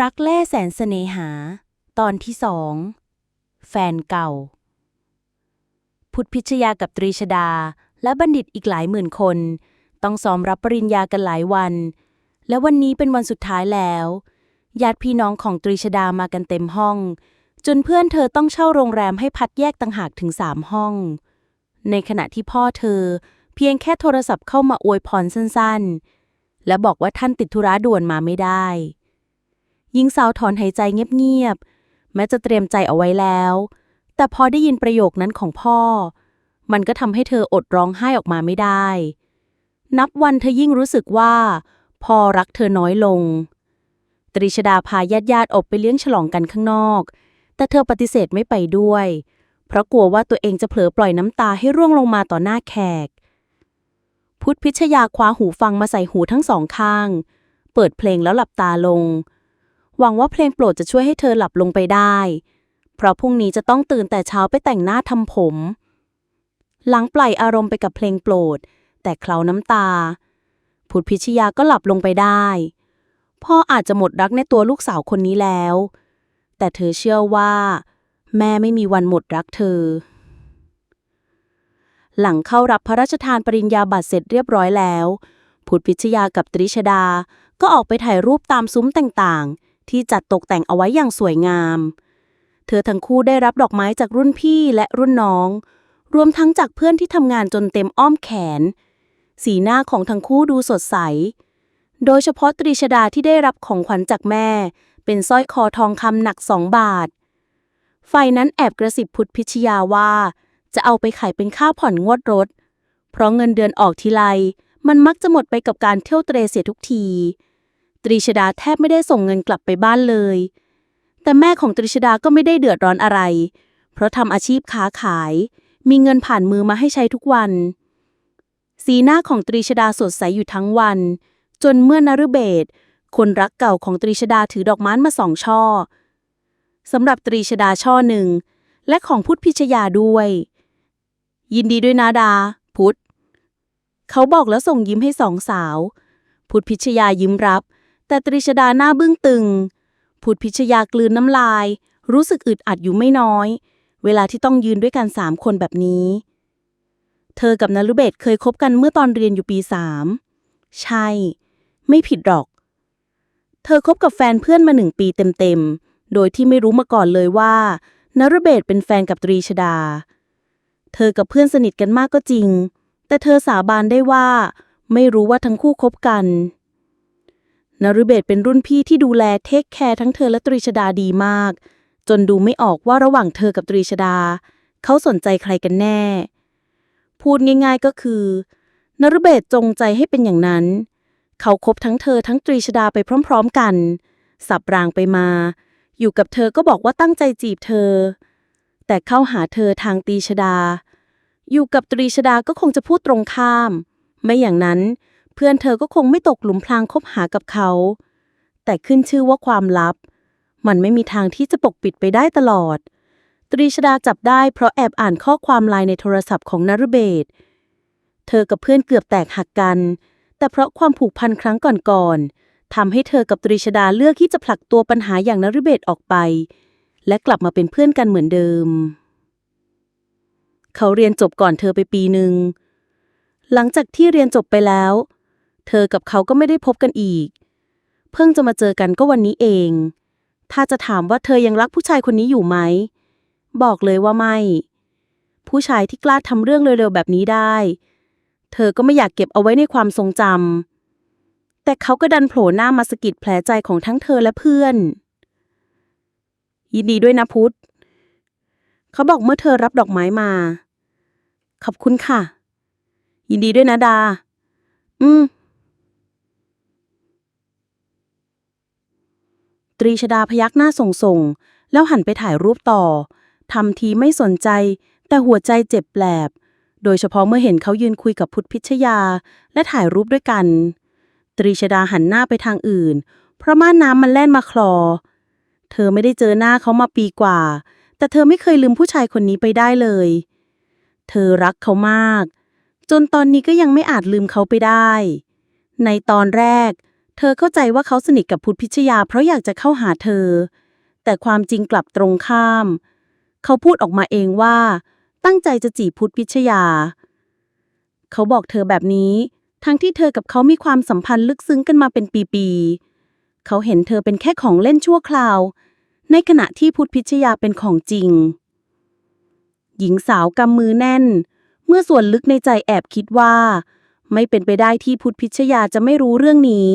รักแล่แสนเสน่หา ตอนที่สอง แฟนเก่า พุทธพิชยากับตรีชดา และบัณฑิตอีกหลายหมื่นคน ต้องซ้อมรับปริญญากันหลายวัน และวันนี้เป็นวันสุดท้ายแล้วญาติพี่น้องของตรีชดามากันเต็มห้อง จนเพื่อนเธอต้องเช่าโรงแรมให้พัดแยกต่างหากถึงสามห้อง ในขณะที่พ่อเธอ เพียงแค่โทรศัพท์เข้ามาอวยพรสั้นๆ และบอกว่าท่านติดธุระด่วนมาไม่ได้ หญิงสาวถอนหายใจเงียบๆแม้จะเตรียมใจเอาไว้แล้ว แต่พอได้ยินประโยคนั้นของพ่อ มันก็ทำให้เธออดร้องไห้ออกมาไม่ได้ นับวันเธอยิ่งรู้สึกว่าพ่อรักเธอน้อยลง ตรีชดาพาญาติญาติออกไปเลี้ยงฉลองกันข้างนอก แต่เธอปฏิเสธไม่ไปด้วย เพราะกลัวว่าตัวเองจะเผลอปล่อยน้ำตาให้ร่วงลงมาต่อหน้าแขก พุทธพิชยาคว้าหูฟังมาใส่หูทั้งสองข้าง เปิดเพลงแล้วหลับตาลง หวังว่าเพลงโปรดจะช่วยให้เธอหลับลงไปได้ เพราะพรุ่งนี้จะต้องตื่นแต่เช้าไปแต่งหน้าทำผม หลังปล่อยอารมณ์ไปกับเพลงโปรด แต่เคล้าน้ำตา พุทธพิชยาก็หลับลงไปได้ พ่ออาจจะหมดรักในตัวลูกสาวคนนี้แล้ว แต่เธอเชื่อว่า แม่ไม่มีวันหมดรักเธอ หลังเข้ารับพระราชทานปริญญาบัตรเสร็จเรียบร้อยแล้ว พุทธพิชยากับตริชดาก็ออกไปถ่ายรูปตามซุ้มต่างๆ ที่จัดตกแต่งเอาไว้อย่างสวยงาม เธอทั้งคู่ได้รับดอกไม้จากรุ่นพี่และรุ่นน้อง รวมทั้งจากเพื่อนที่ทำงานจนเต็มอ้อมแขน สีหน้าของทั้งคู่ดูสดใส โดยเฉพาะตรีชดาที่ได้รับของขวัญจากแม่ เป็นสร้อยคอทองคำหนักสองบาทไฟนั้นแอบกระสิบพุทธพิชยาว่า จะเอาไปขายเป็นค่าผ่อนงวดรถ เพราะเงินเดือนออกทีไรมันมักจะหมดไปกับการเที่ยวเตรเสียทุกที ตรีชดาแทบไม่ได้ส่งเงินกลับไปบ้านเลย แต่แม่ของตรีชดาก็ไม่ได้เดือดร้อนอะไร เพราะทำอาชีพค้าขาย มีเงินผ่านมือมาให้ใช้ทุกวัน สีหน้าของตรีชดาสดใสอยู่ทั้งวัน จนเมื่อนฤเบศคนรักเก่าของตรีชดาถือดอกไม้มาสองช่อสำหรับตรีชดาช่อหนึ่ง และของพุทธพิชยาด้วย ยินดีด้วยนะดา พุทธ เขาบอกแล้วส่งยิ้มให้สองสาว พุทธพิชยายิ้มรับ แต่ตรีชดาหน้าบึ้งตึงพุทธพิชยากลืนน้ำลาย รู้สึกอึดอัดอยู่ไม่น้อย เวลาที่ต้องยืนด้วยกันสามคนแบบนี้ เธอกับนรุเบศเคยคบกันเมื่อตอนเรียนอยู่ปีสามใช่ ไม่ผิดหรอก เธอคบกับแฟนเพื่อนมาหนึ่งปีเต็มๆ โดยที่ไม่รู้มาก่อนเลยว่านรุเบศเป็นแฟนกับตรีชดา เธอกับเพื่อนสนิทกันมากก็จริง แต่เธอสาบานได้ว่า ไม่รู้ว่าทั้งคู่คบกัน นรุเบศเป็นรุ่นพี่ที่ดูแลเทคแคร์ทั้งเธอและตรีชดาดีมาก จนดูไม่ออกว่าระหว่างเธอกับตรีชดา เขาสนใจใครกันแน่ พูดง่าย ๆก็คือนรุเบศจงใจให้เป็นอย่างนั้น เขาคบทั้งเธอทั้งตรีชดาไปพร้อม ๆ กัน สับรางไปมา อยู่กับเธอก็บอกว่าตั้งใจจีบเธอ แต่เข้าหาเธอทางตรีชดา อยู่กับตรีชดาก็คงจะพูดตรงข้าม ไม่อย่างนั้นเเพื่อนเธอก็คงไม่ตกหลุมพรางคบหากับเขา แต่ขึ้นชื่อว่าความลับ มันไม่มีทางที่จะปกปิดไปได้ตลอด ตรีชดาจับได้เพราะแอบอ่านข้อความไลน์ในโทรศัพท์ของนรุเบศเธอกับเพื่อนเกือบแตกหักกัน แต่เพราะความผูกพันครั้งก่อนๆทำให้เธอกับตรีชดาเลือกที่จะผลักตัวปัญหาอย่างนรุเบศออกไป และกลับมาเป็นเพื่อนกันเหมือนเดิม เขาเรียนจบก่อนเธอไปปีหนึ่งหลังจากที่เรียนจบไปแล้ว เธอกับเขาก็ไม่ได้พบกันอีก เพิ่งจะมาเจอกันก็วันนี้เอง ถ้าจะถามว่าเธอยังรักผู้ชายคนนี้อยู่ไหม บอกเลยว่าไม่ ผู้ชายที่กล้าทำเรื่องเร็วๆแบบนี้ได้ เธอก็ไม่อยากเก็บเอาไว้ในความทรงจำ แต่เขาก็ดันโผล่หน้ามาสกิดแผลใจของทั้งเธอและเพื่อน ยินดีด้วยนะพุทธ เขาบอกเมื่อเธอรับดอกไม้มา ขอบคุณค่ะ ยินดีด้วยนะดา อืม ตรีชดาพยักหน้าส่งๆแล้วหันไปถ่ายรูปต่อทำทีไม่สนใจ แต่หัวใจเจ็บแปลบ โดยเฉพาะเมื่อเห็นเขายืนคุยกับพุทธพิชยา และถ่ายรูปด้วยกัน ตรีชดาหันหน้าไปทางอื่น เพราะม่านน้ำมันแล่นมาคลอ เธอไม่ได้เจอหน้าเขามาปีกว่า แต่เธอไม่เคยลืมผู้ชายคนนี้ไปได้เลย เธอรักเขามาก จนตอนนี้ก็ยังไม่อาจลืมเขาไปได้ ในตอนแรก เธอเข้าใจว่าเขาสนิทกับพุทธพิชยา เพราะอยากจะเข้าหาเธอ แต่ความจริงกลับตรงข้าม เขาพูดออกมาเองว่า ตั้งใจจะจีบพุทธพิชยา เขาบอกเธอแบบนี้ ทั้งที่เธอกับเขามีความสัมพันธ์ลึกซึ้งกันมาเป็นปีๆ เขาเห็นเธอเป็นแค่ของเล่นชั่วคราว ในขณะที่พุทธพิชยาเป็นของจริง หญิงสาวกำมือแน่น เมื่อส่วนลึกในใจแอบคิดว่า ไม่เป็นไปได้ที่พุทธพิชยาจะไม่รู้เรื่องนี้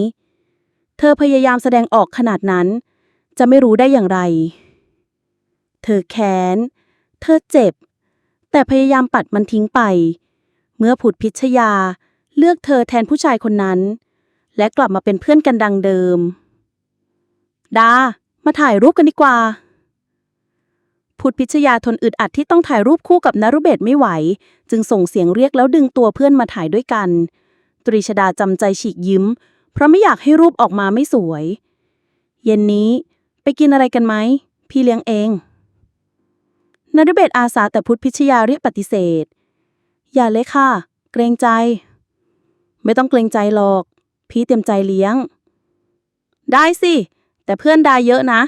เธอพยายามแสดงออกขนาดนั้น จะไม่รู้ได้อย่างไร เธอแค้น เธอเจ็บ แต่พยายามปัดมันทิ้งไป เมื่อพุทธพิชยาเลือกเธอแทนผู้ชายคนนั้น และกลับมาเป็นเพื่อนกันดังเดิม ดา มาถ่ายรูปกันดีกว่าพุทธพิชยาทนอึดอัดที่ต้องถ่ายรูปคู่กับนรุเบศไม่ไหว จึงส่งเสียงเรียกแล้วดึงตัวเพื่อนมาถ่ายด้วยกัน ตรีชดาจำใจฉีกยิ้ม เพราะไม่อยากให้รูปออกมาไม่สวย เย็นนี้ไปกินอะไรกันไหม พี่เลี้ยงเองนรุเบศอาสาแต่พุทธพิชยาเรียกปฏิเสธ อย่าเลยค่ะ เกรงใจ ไม่ต้องเกรงใจหรอก พี่เต็มใจเลี้ยง ได้สิ แต่เพื่อนดาเยอะนะ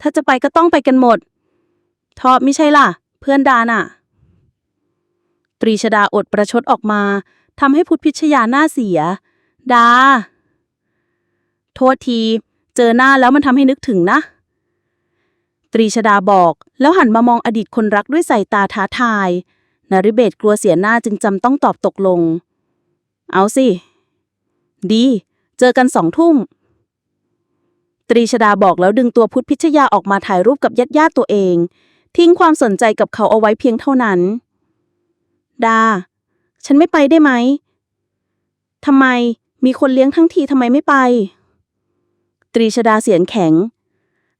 ถ้าจะไปก็ต้องไปกันหมด ทอบไม่ใช่ล่ะ เพื่อนดาน่ะ ตรีชดาอดประชดออกมาทำให้พุทธพิชยาหน้าเสีย ดา โทษที เจอหน้าแล้วมันทำให้นึกถึงนะ ตรีชดาบอก แล้วหันมามองอดีตคนรักด้วยสายตาท้าทายนาริเบศกลัวเสียหน้าจึงจำต้องตอบตกลง เอาสิ ดี เจอกันสองทุ่ม ตรีชดาบอกแล้วดึงตัวพุทธพิชยาออกมาถ่ายรูปกับญาติญาติตัวเอง ทิ้งความสนใจกับเขาเอาไว้เพียงเท่านั้น ดา ฉันไม่ไปได้ไหมทำไมมีคนเลี้ยงทั้งทีทำไมไม่ไป ตรีชดาเสียงแข็ง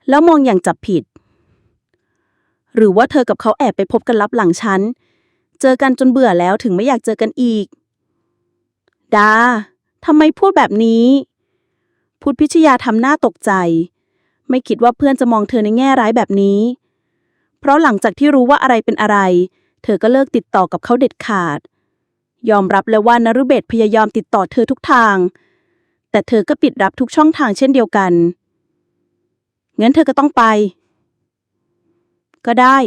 แล้วมองอย่างจับผิด หรือว่าเธอกับเขาแอบไปพบกันลับหลังฉัน เจอกันจนเบื่อแล้วถึงไม่อยากเจอกันอีก ดาทำไมพูดแบบนี้ พุทธพิชยาทำหน้าตกใจ ไม่คิดว่าเพื่อนจะมองเธอในแง่ร้ายแบบนี้ เพราะหลังจากที่รู้ว่าอะไรเป็นอะไร เธอก็เลิกติดต่อกับเขาเด็ดขาด ยอมรับแล้วว่านรุเบศพยายามติดต่อเธอทุกทาง แต่เธอก็ปิดรับทุกช่องทางเช่นเดียวกัน งั้นเธอก็ต้องไป ก็ได้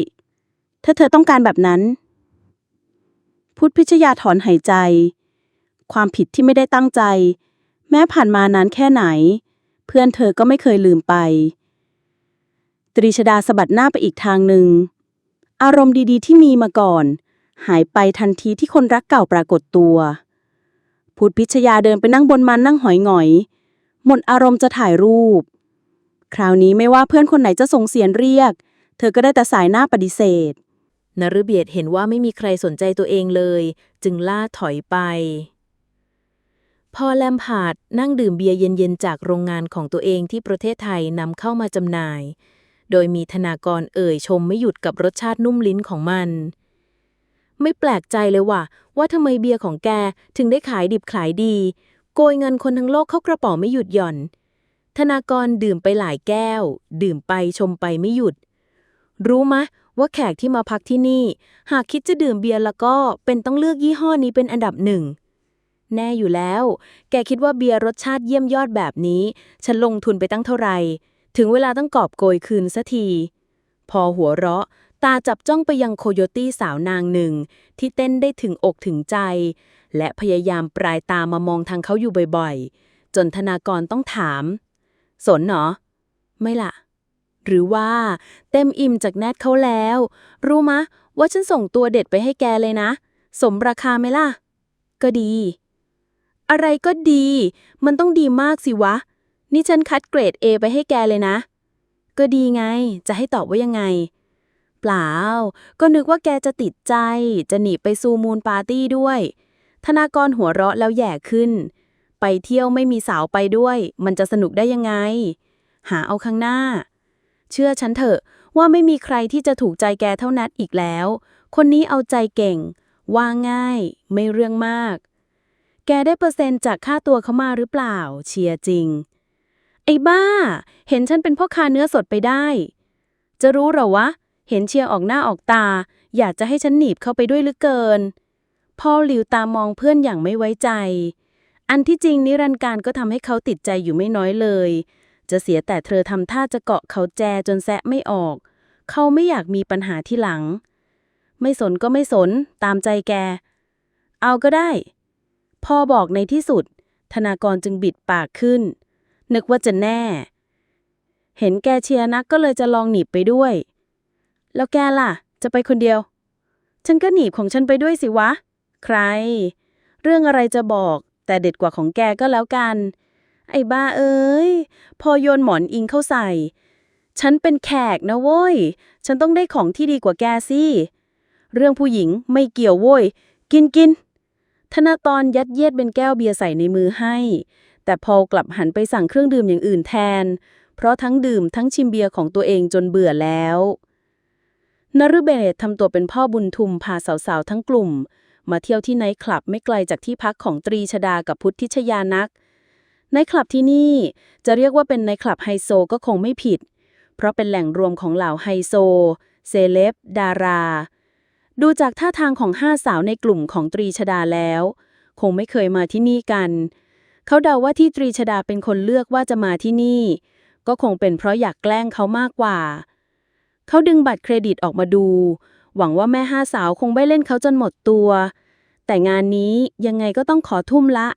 ถ้าเธอต้องการแบบนั้น พุทธพิชยาถอนหายใจ ความผิดที่ไม่ได้ตั้งใจ แม้ผ่านมานานแค่ไหน เพื่อนเธอก็ไม่เคยลืมไป ตรีชดาสะบัดหน้าไปอีกทางหนึ่ง อารมณ์ดีๆ ที่มีมาก่อน หายไปทันทีที่คนรักเก่าปรากฏตัว พุทธพิชยาเดินไปนั่งบนมันนั่งหอยหงอย หมดอารมณ์จะถ่ายรูป คราวนี้ไม่ว่าเพื่อนคนไหนจะส่งเสียงเรียก เธอก็ได้แต่สายหน้าปฏิเสธนฤเบียดเห็นว่าไม่มีใครสนใจตัวเองเลย จึงล่าถอยไป พอแลมพาดนั่งดื่มเบียร์เย็นๆ จากโรงงานของตัวเองที่ประเทศไทยนำเข้ามาจำหน่าย โดยมีธนากรเอ่ยชมไม่หยุดกับรสชาตินุ่มลิ้นของมัน ไม่แปลกใจเลยว่ะ ว่าทำไมเบียร์ของแกถึงได้ขายดิบขายดี โกยเงินคนทั้งโลกเข้ากระเป๋าไม่หยุดหย่อน ธนากรดื่มไปหลายแก้ว ดื่มไปชมไปไม่หยุด รู้มะว่าแขกที่มาพักที่นี่ หากคิดจะดื่มเบียร์แล้วก็เป็นต้องเลือกยี่ห้อนี้เป็นอันดับหนึ่งแน่อยู่แล้ว แกคิดว่าเบียร์รสชาติเยี่ยมยอดแบบนี้ ฉันลงทุนไปตั้งเท่าไหร่ ถึงเวลาต้องกอบโกยคืนสัที พอหัวเราะ ตาจับจ้องไปยังโคโยตี้สาวนางหนึ่ง ที่เต้นได้ถึงอกถึงใจ และพยายามปลายตามามองทางเขาอยู่บ่อยๆ จนธนากรต้องถาม สนเหรอ ไม่ล่ะ หรือว่าเต็มอิ่มจากแนทเขาแล้ว รู้มะ ว่าฉันส่งตัวเด็ดไปให้แกเลยนะ สมราคาไหมล่ะ ก็ดี อะไรก็ดี มันต้องดีมากสิวะ นี่ฉันคัดเกรด A ไปให้แกเลยนะ ก็ดีไง จะให้ตอบว่ายังไง เปล่า ก็นึกว่าแกจะติดใจ จะหนีไปซูมูลปาร์ตี้ด้วย ธนากรหัวเราะแล้วแย่ขึ้น ไปเที่ยวไม่มีสาวไปด้วย มันจะสนุกได้ยังไง หาเอาข้างหน้า เชื่อฉันเถอะว่าไม่มีใครที่จะถูกใจแกเท่านัดอีกแล้ว คนนี้เอาใจเก่ง ว่าง่าย ไม่เรื่องมาก แกได้เปอร์เซ็นต์จากค่าตัวเขามาหรือเปล่า เชียร์จริง ไอ้บ้า เห็นฉันเป็นพ่อค้าเนื้อสดไปได้ จะรู้หรอวะ เห็นเชียร์ออกหน้าออกตา อยากจะให้ฉันหนีบเข้าไปด้วยหรือเกิน พ่อหลิวตามองเพื่อนอย่างไม่ไว้ใจ อันที่จริงนิรันดร์การก็ทำให้เขาติดใจอยู่ไม่น้อยเลย จะเสียแต่เธอทำท่าจะเกาะเขาแจจนแซะไม่ออก เขาไม่อยากมีปัญหาที่หลัง ไม่สนก็ไม่สน ตามใจแก เอาก็ได้ พ่อบอกในที่สุด ธนากรจึงบิดปากขึ้น นึกว่าจะแน่ เห็นแกเชียร์นักก็เลยจะลองหนีบไปด้วย แล้วแกล่ะ จะไปคนเดียว ฉันก็หนีบของฉันไปด้วยสิวะ ใคร เรื่องอะไรจะบอก แต่เด็ดกว่าของแกก็แล้วกัน ไอ้บ้าเอ้ย พอโยนหมอนอิงเข้าใส่ ฉันเป็นแขกนะโว้ย ฉันต้องได้ของที่ดีกว่าแกสิ เรื่องผู้หญิงไม่เกี่ยวโว้ย กินกินธนาตอนยัดเยียดเป็นแก้วเบียร์ใส่ในมือให้ แต่พอกลับหันไปสั่งเครื่องดื่มอย่างอื่นแทน เพราะทั้งดื่มทั้งชิมเบียร์ของตัวเองจนเบื่อแล้ว นฤเบศทำตัวเป็นพ่อบุญทุมพาสาวๆทั้งกลุ่ม มาเที่ยวที่ไนท์คลับไม่ไกลจากที่พักของตรีชดากับพุทธิชยานักไนท์คลับที่นี่จะเรียกว่าเป็นไนท์คลับไฮโซก็คงไม่ผิด เพราะเป็นแหล่งรวมของเหล่าไฮโซ เซเลบ ดารา ดูจากท่าทางของห้าสาวในกลุ่มของตรีชดาแล้ว คงไม่เคยมาที่นี่กัน เขาเดาว่าที่ตรีชดาเป็นคนเลือกว่าจะมาที่นี่ ก็คงเป็นเพราะอยากแกล้งเขามากกว่า เขาดึงบัตรเครดิตออกมาดู หวังว่าแม่ห้าสาวคงไม่เล่นเขาจนหมดตัว แต่งานนี้ยังไงก็ต้องขอทุ่มละ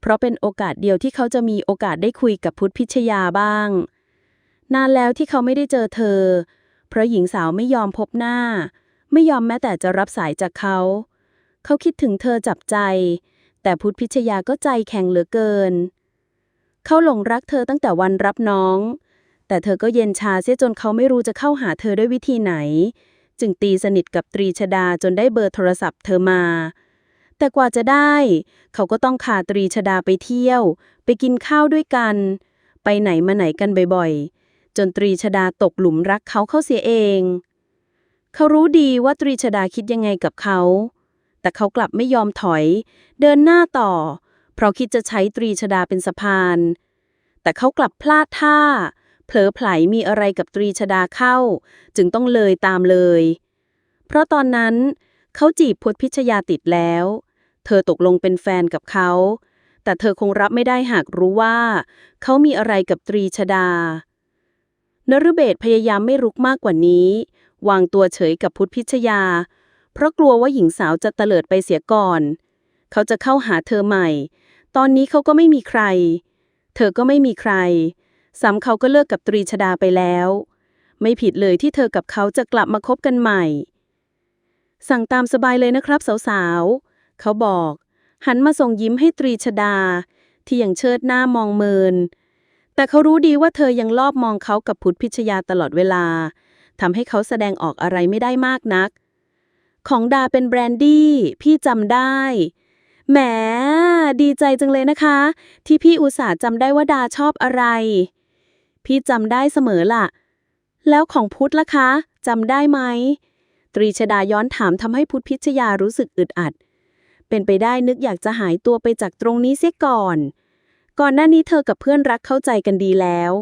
เพราะเป็นโอกาสเดียวที่เขาจะมีโอกาสได้คุยกับพุทธพิชยาบ้าง นานแล้วที่เขาไม่ได้เจอเธอ เพราะหญิงสาวไม่ยอมพบหน้า ไม่ยอมแม้แต่จะรับสายจากเขา เขาคิดถึงเธอจับใจ แต่พุทธพิชยาก็ใจแข็งเหลือเกิน เขาหลงรักเธอตั้งแต่วันรับน้อง แต่เธอก็เย็นชาเสียจนเขาไม่รู้จะเข้าหาเธอด้วยวิธีไหน จึงตีสนิทกับตรีชดาจนได้เบอร์โทรศัพท์เธอมา แต่กว่าจะได้ เขาก็ต้องพาตรีชดาไปเที่ยว ไปกินข้าวด้วยกัน ไปไหนมาไหนกันบ่อยๆ จนตรีชดาตกหลุมรักเขาเข้าเสียเอง เขารู้ดีว่าตรีชดาคิดยังไงกับเขา แต่เขากลับไม่ยอมถอย เดินหน้าต่อ เพราะคิดจะใช้ตรีชดาเป็นสะพาน แต่เขากลับพลาดท่า เผลอไผลมีอะไรกับตรีชดาเข้า จึงต้องเลยตามเลย เพราะตอนนั้นเขาจีบพุทธพิชยาติดแล้ว เธอตกลงเป็นแฟนกับเขา แต่เธอคงรับไม่ได้หากรู้ว่า เขามีอะไรกับตรีชดานฤเบศพยายามไม่รุกมากกว่านี้ วางตัวเฉยกับพุทธพิชยา เพราะกลัวว่าหญิงสาวจะเตลิดไปเสียก่อน เขาจะเข้าหาเธอใหม่ ตอนนี้เขาก็ไม่มีใคร เธอก็ไม่มีใคร ซ้ำเขาก็เลิกกับตรีชดาไปแล้ว ไม่ผิดเลยที่เธอกับเขาจะกลับมาคบกันใหม่ สั่งตามสบายเลยนะครับสาวๆ เขาบอก หันมาส่งยิ้มให้ตรีชดา ที่ยังเชิดหน้ามองเมิน แต่เขารู้ดีว่าเธอยังลอบมองเขากับพุทธพิชยาตลอดเวลาทำให้เขาแสดงออกอะไรไม่ได้มากนัก ของดาเป็นแบรนดี้ พี่จำได้แหมดีใจจังเลยนะคะ ที่พี่อุตส่าห์จำได้ว่าดาชอบอะไร พี่จำได้เสมอล่ะ แล้วของพุทธล่ะคะจำได้ไหม ตรีชดาย้อนถามทำให้พุทธพิชยารู้สึกอึดอัด เป็นไปได้นึกอยากจะหายตัวไปจากตรงนี้เสียก่อน ก่อนหน้านี้เธอกับเพื่อนรักเข้าใจกันดีแล้ว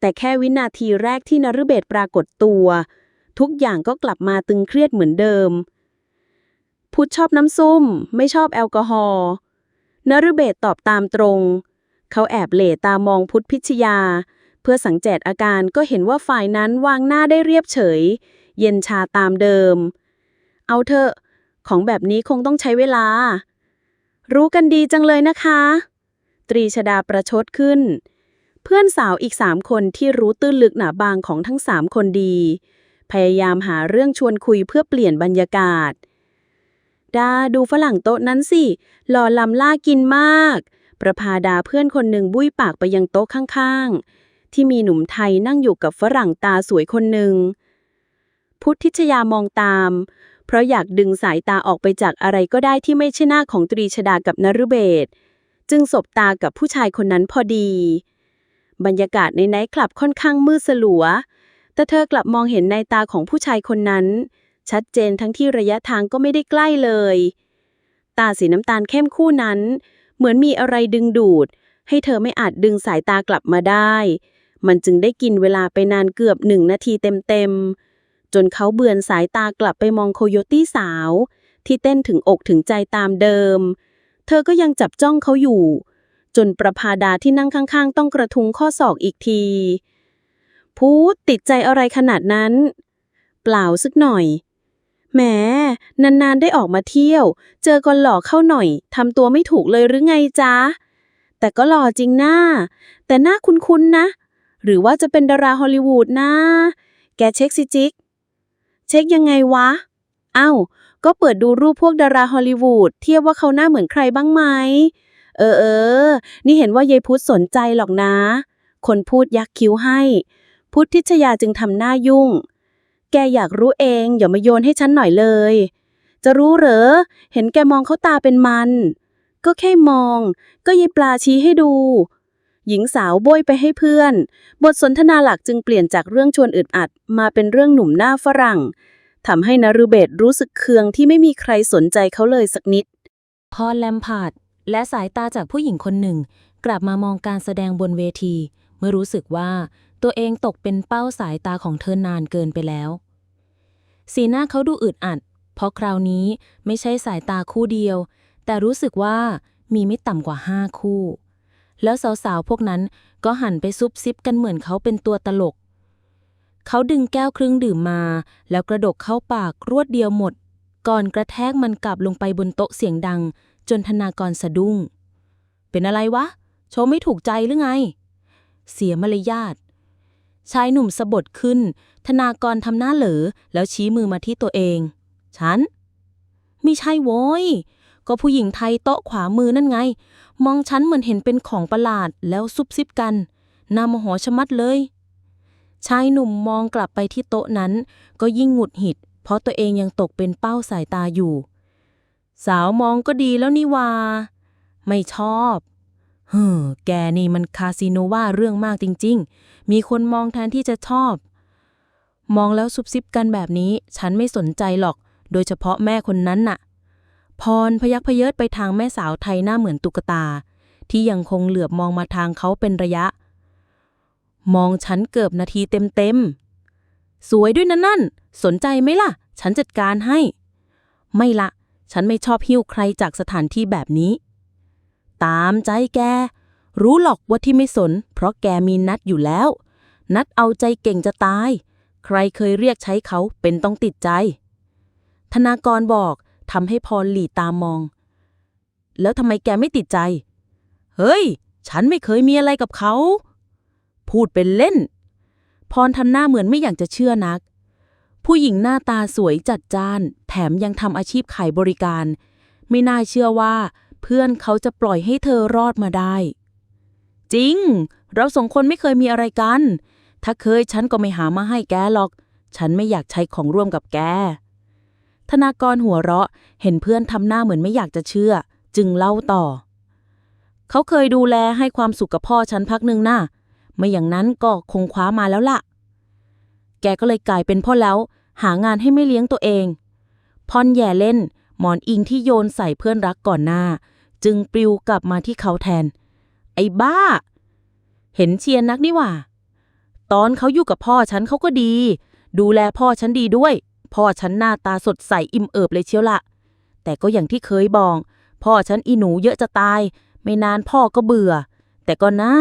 แต่แค่วินาทีแรกที่นฤเบศปรากฏตัว ทุกอย่างก็กลับมาตึงเครียดเหมือนเดิม พุทธชอบน้ำส้ม ไม่ชอบแอลกอฮอล์นฤเบศตอบตามตรง เขาแอบเหล่ตามองพุทธพิชยา เพื่อสังเกตอาการก็เห็นว่าฝ่ายนั้นวางหน้าได้เรียบเฉย เย็นชาตามเดิม เอาเถอะ ของแบบนี้คงต้องใช้เวลา รู้กันดีจังเลยนะคะ ตรีชดาประชดขึ้น เพื่อนสาวอีกสามคนที่รู้ตื้นลึกหนาบางของทั้งสามคนดี พยายามหาเรื่องชวนคุยเพื่อเปลี่ยนบรรยากาศ ดาดูฝรั่งโต๊ะนั้นสิ หล่อลำล่ากินมาก ประพาดาเพื่อนคนหนึ่งบุ้ยปากไปยังโต๊ะข้างๆ ที่มีหนุ่มไทยนั่งอยู่กับฝรั่งตาสวยคนหนึ่ง พุทธิชยามองตาม เพราะอยากดึงสายตาออกไปจากอะไรก็ได้ที่ไม่ใช่หน้าของตรีชดากับนฤเบศ จึงสบตากับผู้ชายคนนั้นพอดี บรรยากาศในไนท์คลับค่อนข้างมืดสลัว แต่เธอกลับมองเห็นในตาของผู้ชายคนนั้น ชัดเจนทั้งที่ระยะทางก็ไม่ได้ใกล้เลย ตาสีน้ำตาลเข้มคู่นั้น เหมือนมีอะไรดึงดูดให้เธอไม่อาจดึงสายตากลับมาได้ มันจึงได้กินเวลาไปนานเกือบหนึ่งนาทีเต็มๆ จนเขาเบือนสายตากลับไปมองโคโยตี้สาว ที่เต้นถึงอกถึงใจตามเดิม เธอก็ยังจับจ้องเขาอยู่ จนประภาดาที่นั่งข้างๆ ต้องกระทุงข้อศอกอีกที พูดติดใจอะไรขนาดนั้น เปล่าสักหน่อยแหมนานๆได้ออกมาเที่ยว เจอคนหล่อเข้าหน่อยทำตัวไม่ถูกเลยหรือไงจ๊ะ แต่ก็หล่อจริงหนะแต่หน้าคุ้นๆนะ หรือว่าจะเป็นดาราฮอลลีวูดนะ แกเช็คสิจิก เช็คยังไงวะเอ้าก็เปิดดูรูปพวกดาราฮอลลีวูดเทียบว่าเขาหน้าเหมือนใครบ้างไหม เออเออ นี่เห็นว่ายายพุธสนใจหรอกนะ คนพูดยักคิ้วให้ พุทธิชยาจึงทำหน้ายุ่ง แกอยากรู้เองอย่ามาโยนให้ฉันหน่อยเลย จะรู้เหรอ เห็นแกมองเขาตาเป็นมัน ก็แค่มอง ก็ยายปลาชี้ให้ดู หญิงสาวโบยไปให้เพื่อน บทสนทนาหลักจึงเปลี่ยนจากเรื่องชวนอึดอัด มาเป็นเรื่องหนุ่มหน้าฝรั่งทำให้นารูเบตรู้สึกเคืองที่ไม่มีใครสนใจเขาเลยสักนิด พอแลมพาร์ดและสายตาจากผู้หญิงคนหนึ่ง กลับมามองการแสดงบนเวที เมื่อรู้สึกว่าตัวเองตกเป็นเป้าสายตาของเธอนานเกินไปแล้ว สีหน้าเขาดูอึดอัด เพราะคราวนี้ไม่ใช่สายตาคู่เดียว แต่รู้สึกว่ามีไม่ต่ำกว่าห้าคู่ แล้วสาวๆ พวกนั้นก็หันไปซุบซิบกันเหมือนเขาเป็นตัวตลก เขาดึงแก้วเครื่องดื่มมา แล้วกระดกเข้าปากรวดเดียวหมด ก่อนกระแทกมันกลับลงไปบนโต๊ะเสียงดัง จนธนากรสะดุ้ง เป็นอะไรวะ โชว์ไม่ถูกใจหรือไง เสียมารยาทชายหนุ่มสะบดขึ้น ธนากรทำหน้าเหลอ แล้วชี้มือมาที่ตัวเอง ฉัน ไม่ใช่โว้ย ก็ผู้หญิงไทยโต๊ะขวามือนั่นไง มองฉันเหมือนเห็นเป็นของประหลาดแล้วซุบซิบกันน่ามโหชะมัดเลย ชายหนุ่มมองกลับไปที่โต๊ะนั้น ก็ยิ่งหงุดหงิด เพราะตัวเองยังตกเป็นเป้าสายตาอยู่ สาวมองก็ดีแล้วนี่วาไม่ชอบเฮ้อแกนี่มันคาสิโนว่าเรื่องมากจริง ๆ มีคนมองแทนที่จะชอบ มองแล้วซุบซิบกันแบบนี้ ฉันไม่สนใจหรอก โดยเฉพาะแม่คนนั้นน่ะ พรพยักพเยิดไปทางแม่สาวไทยหน้าเหมือนตุ๊กตา ที่ยังคงเหลือบมองมาทางเขาเป็นระยะ มองฉันเกือบนาทีเต็มๆ สวยด้วยนะนั่น สนใจไหมล่ะ ฉันจัดการให้ ไม่ละ ฉันไม่ชอบหิ้วใครจากสถานที่แบบนี้ ตามใจแก รู้หรอกว่าที่ไม่สน เพราะแกมีนัดอยู่แล้ว นัดเอาใจเก่งจะตาย ใครเคยเรียกใช้เขาเป็นต้องติดใจ ธนากรบอก ทำให้พรหลีตามมอง แล้วทำไมแกไม่ติดใจ เฮ้ย ฉันไม่เคยมีอะไรกับเขา พูดเป็นเล่น พรทำหน้าเหมือนไม่อยากจะเชื่อนัก ผู้หญิงหน้าตาสวยจัดจ้าน แถมยังทำอาชีพขายบริการ ไม่น่าเชื่อว่า เพื่อนเขาจะปล่อยให้เธอรอดมาได้ จริง เราสองคนไม่เคยมีอะไรกัน ถ้าเคยฉันก็ไม่หามาให้แกหรอก ฉันไม่อยากใช้ของร่วมกับแก ธนากรหัวเราะเห็นเพื่อนทำหน้าเหมือนไม่อยากจะเชื่อ จึงเล่าต่อ เขาเคยดูแลให้ความสุขกับพ่อฉันพักหนึ่งนะ่ะไม่อย่างนั้นก็คงคว้ามาแล้วล่ะ แกก็เลยกลายเป็นพ่อแล้ว หางานให้ไม่เลี้ยงตัวเองพรแย่เล่น หมอนอิงที่โยนใส่เพื่อนรักก่อนหน้า จึงปลิวกลับมาที่เขาแทน ไอ้บ้า เห็นเชียร์นักนี่ว่า ตอนเขาอยู่กับพ่อฉันเขาก็ดี ดูแลพ่อฉันดีด้วย พ่อฉันหน้าตาสดใสอิ่มเอิบเลยเชียวละ แต่ก็อย่างที่เคยบอก พ่อฉันอีหนูเยอะจะตาย ไม่นานพ่อก็เบื่อ แต่ก็นะ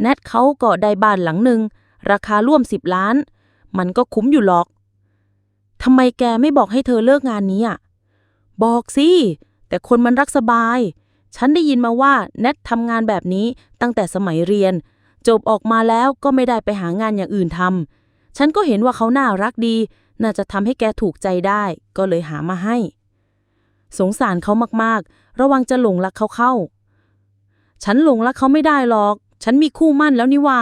แนทเขาก็ได้บ้านหลังหนึ่งราคาร่วมสิบล้าน มันก็คุ้มอยู่หรอกทำไมแกไม่บอกให้เธอเลิกงานนี้อะ บอกสิ แต่คนมันรักสบาย ฉันได้ยินมาว่าแนททำงานแบบนี้ตั้งแต่สมัยเรียน จบออกมาแล้วก็ไม่ได้ไปหางานอย่างอื่นทำฉันก็เห็นว่าเขาน่ารักดี น่าจะทำให้แกถูกใจได้ ก็เลยหามาให้ สงสารเขามากๆ ระวังจะหลงรักเขาเข้า ฉันหลงรักเขาไม่ได้หรอก ฉันมีคู่มั่นแล้วนี่ว่า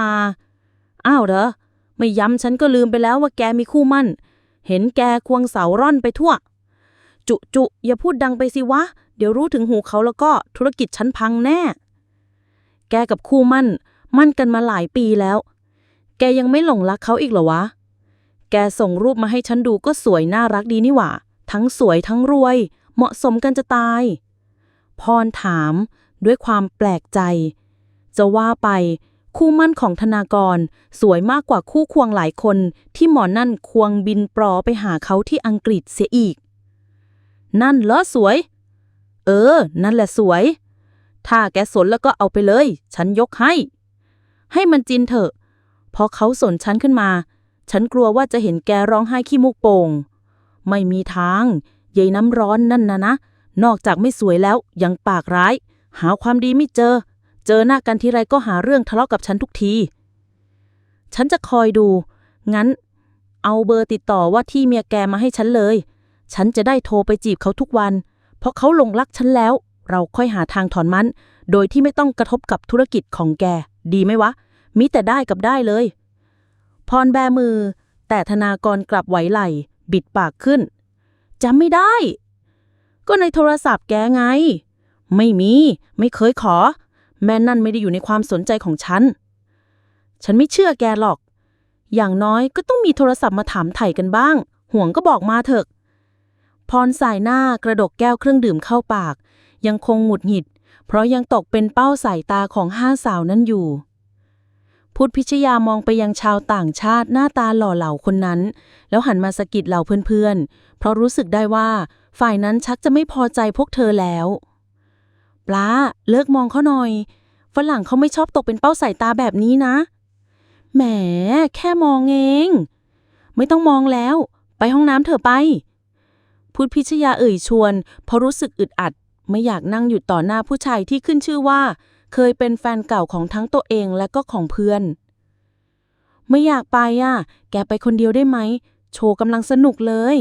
อ้าวเหรอ ไม่ย้ำฉันก็ลืมไปแล้วว่าแกมีคู่มั่น เห็นแกควงเสาร่อนไปทั่ว จุจุอย่าพูดดังไปสิวะ เดี๋ยวรู้ถึงหูเขาแล้วก็ธุรกิจฉันพังแน่ แกกับคู่มั่น มั่นกันมาหลายปีแล้ว แกยังไม่หลงรักเขาอีกเหรอวะ แกส่งรูปมาให้ฉันดูก็สวยน่ารักดีนี่หว่า ทั้งสวยทั้งรวย เหมาะสมกันจะตาย พรถามด้วยความแปลกใจ จะว่าไป คู่มั่นของธนากร สวยมากกว่าคู่ควงหลายคนที่หมอนั่นควงบินปลอไปหาเขาที่อังกฤษเสียอีก นั่นเหรอสวย เออ นั่นแหละสวย ถ้าแกสนแล้วก็เอาไปเลย ฉันยกให้ ให้มันจินเถอะพอเขาสนฉันขึ้นมา ฉันกลัวว่าจะเห็นแกร้องไห้ขี้มูกโป่ง ไม่มีทางยายน้ำร้อนนั่นนะนะ นอกจากไม่สวยแล้วยังปากร้าย หาความดีไม่เจอ เจอหน้ากันทีไรก็หาเรื่องทะเลาะกับฉันทุกที ฉันจะคอยดู งั้น เอาเบอร์ติดต่อว่าที่เมียแกมาให้ฉันเลย ฉันจะได้โทรไปจีบเขาทุกวัน เพราะเขาหลงรักฉันแล้ว เราค่อยหาทางถอนมัน โดยที่ไม่ต้องกระทบกับธุรกิจของแก ดีไหมวะมิแต่ได้กับได้เลย พรแบมือ แต่ธนากรกลับไหวไหล บิดปากขึ้นจำไม่ได้ ก็ในโทรศัพท์แกไง ไม่มี ไม่เคยขอ แม่นั่นไม่ได้อยู่ในความสนใจของฉัน ฉันไม่เชื่อแกหรอก อย่างน้อยก็ต้องมีโทรศัพท์มาถามไถ่กันบ้าง ห่วงก็บอกมาเถอะ พรสายหน้ากระดกแก้วเครื่องดื่มเข้าปาก ยังคงหงุดหงิด เพราะยังตกเป็นเป้าสายตาของห้าสาวนั้นอยู่ พุทธพิชยามองไปยังชาวต่างชาติหน้าตาหล่อเหลาคนนั้น แล้วหันมาสะกิดเหล่าเพื่อนๆ เพราะรู้สึกได้ว่า ฝ่ายนั้นชักจะไม่พอใจพวกเธอแล้ว ปลาเลิกมองเขาหน่อย ฝรั่งเขาไม่ชอบตกเป็นเป้าสายตาแบบนี้นะ แหม แค่มองเอง ไม่ต้องมองแล้ว ไปห้องน้ำเถอะไป พุทธพิชยาเอ่ยชวน เพราะรู้สึกอึดอัด ไม่อยากนั่งอยู่ต่อหน้าผู้ชายที่ขึ้นชื่อว่า เคยเป็นแฟนเก่าของทั้งตัวเองและก็ของเพื่อน ไม่อยากไปอะ แกไปคนเดียวได้ไหม โชว์กำลังสนุกเลย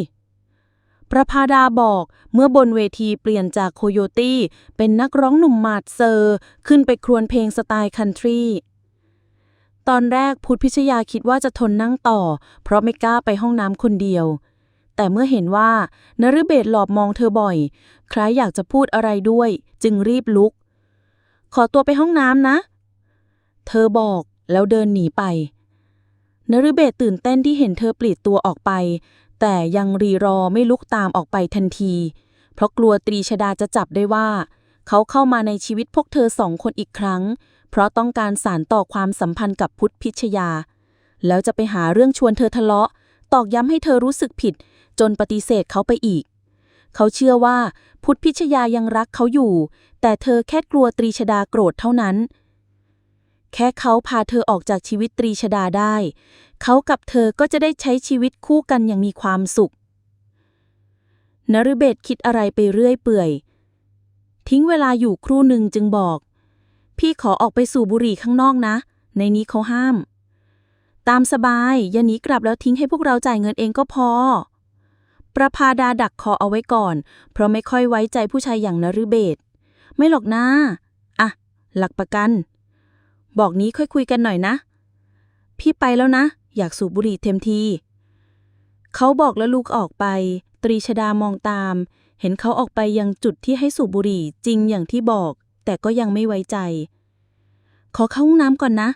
ประภาดาบอกเมื่อบนเวทีเปลี่ยนจากโคโยตี้ เป็นนักร้องหนุ่มหมาดเซอร์ ขึ้นไปครวญเพลงสไตล์คันทรีตอนแรกพุทธพิชยาคิดว่าจะทนนั่งต่อ เพราะไม่กล้าไปห้องน้ำคนเดียว แต่เมื่อเห็นว่านฤเบศหลอบมองเธอบ่อย คล้ายอยากจะพูดอะไรด้วย จึงรีบลุก ขอตัวไปห้องน้ำนะ เธอบอกแล้วเดินหนีไป นฤเบศตื่นเต้นที่เห็นเธอปลีดตัวออกไป แต่ยังรีรอไม่ลุกตามออกไปทันที เพราะกลัวตรีชดาจะจับได้ว่า เขาเข้ามาในชีวิตพวกเธอสองคนอีกครั้ง เพราะต้องการสานต่อความสัมพันธ์กับพุทธพิชยา แล้วจะไปหาเรื่องชวนเธอทะเลาะ ตอกย้ำให้เธอรู้สึกผิด จนปฏิเสธเขาไปอีก เขาเชื่อว่าพุทธพิชยายังรักเขาอยู่ แต่เธอแค่กลัวตรีชดาโกรธเท่านั้น แค่เขาพาเธอออกจากชีวิตตรีชดาได้ เขากับเธอก็จะได้ใช้ชีวิตคู่กันอย่างมีความสุขนฤเบศคิดอะไรไปเรื่อยเปื่อย ทิ้งเวลาอยู่ครู่หนึ่งจึงบอก พี่ขอออกไปสู่บุหรี่ข้างนอกนะ ในนี้เขาห้าม ตามสบาย อย่าหนีกลับแล้วทิ้งให้พวกเราจ่ายเงินเองก็พอ ประพาดาดักคอเอาไว้ก่อน เพราะไม่ค่อยไว้ใจผู้ชายอย่างนฤเบศ ไม่หรอกนะอะ หลักประกัน บอกนี้ค่อยคุยกันหน่อยนะ พี่ไปแล้วนะ อยากสูบบุหรี่เต็มที เขาบอกแล้วลูกออกไป ตรีชดามองตาม เห็นเขาออกไปยังจุดที่ให้สูบบุหรี่จริงอย่างที่บอก แต่ก็ยังไม่ไว้ใจ ขอเข้าห้องน้ำก่อนนะ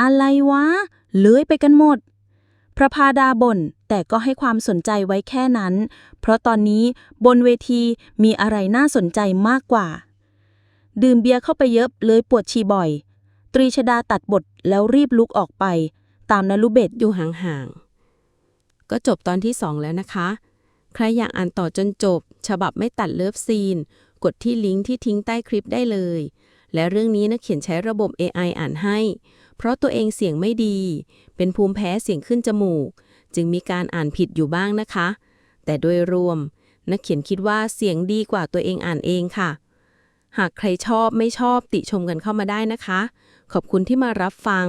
อะไรวะ เลื้อยไปกันหมด พระพาดาบ่นแต่ก็ให้ความสนใจไว้แค่นั้น เพราะตอนนี้บนเวทีมีอะไรน่าสนใจมากกว่า ดื่มเบียร์เข้าไปเยอะเลยปวดชีบ่อย ตรีชดาตัดบทแล้วรีบลุกออกไป ตามนลุเบศอยู่ห่างๆ ก็จบตอนที่2แล้วนะคะ ใครอยากอ่านต่อจนจบ ฉบับไม่ตัดเลิฟซีน กดที่ลิงก์ที่ทิ้งใต้คลิปได้เลย และเรื่องนี้นักเขียนใช้ระบบ AI อ่านให้ เพราะตัวเองเสียงไม่ดี เป็นภูมิแพ้เสียงขึ้นจมูก จึงมีการอ่านผิดอยู่บ้างนะคะ แต่โดยรวม นักเขียนคิดว่าเสียงดีกว่าตัวเองอ่านเองค่ะ หากใครชอบไม่ชอบติชมกันเข้ามาได้นะคะ ขอบคุณที่มารับฟัง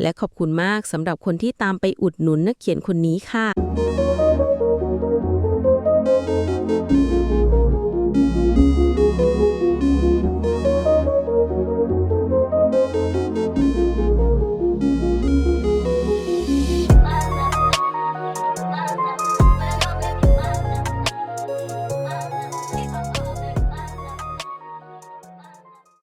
และขอบคุณมากสำหรับคนที่ตามไปอุดหนุนนักเขียนคนนี้ค่ะ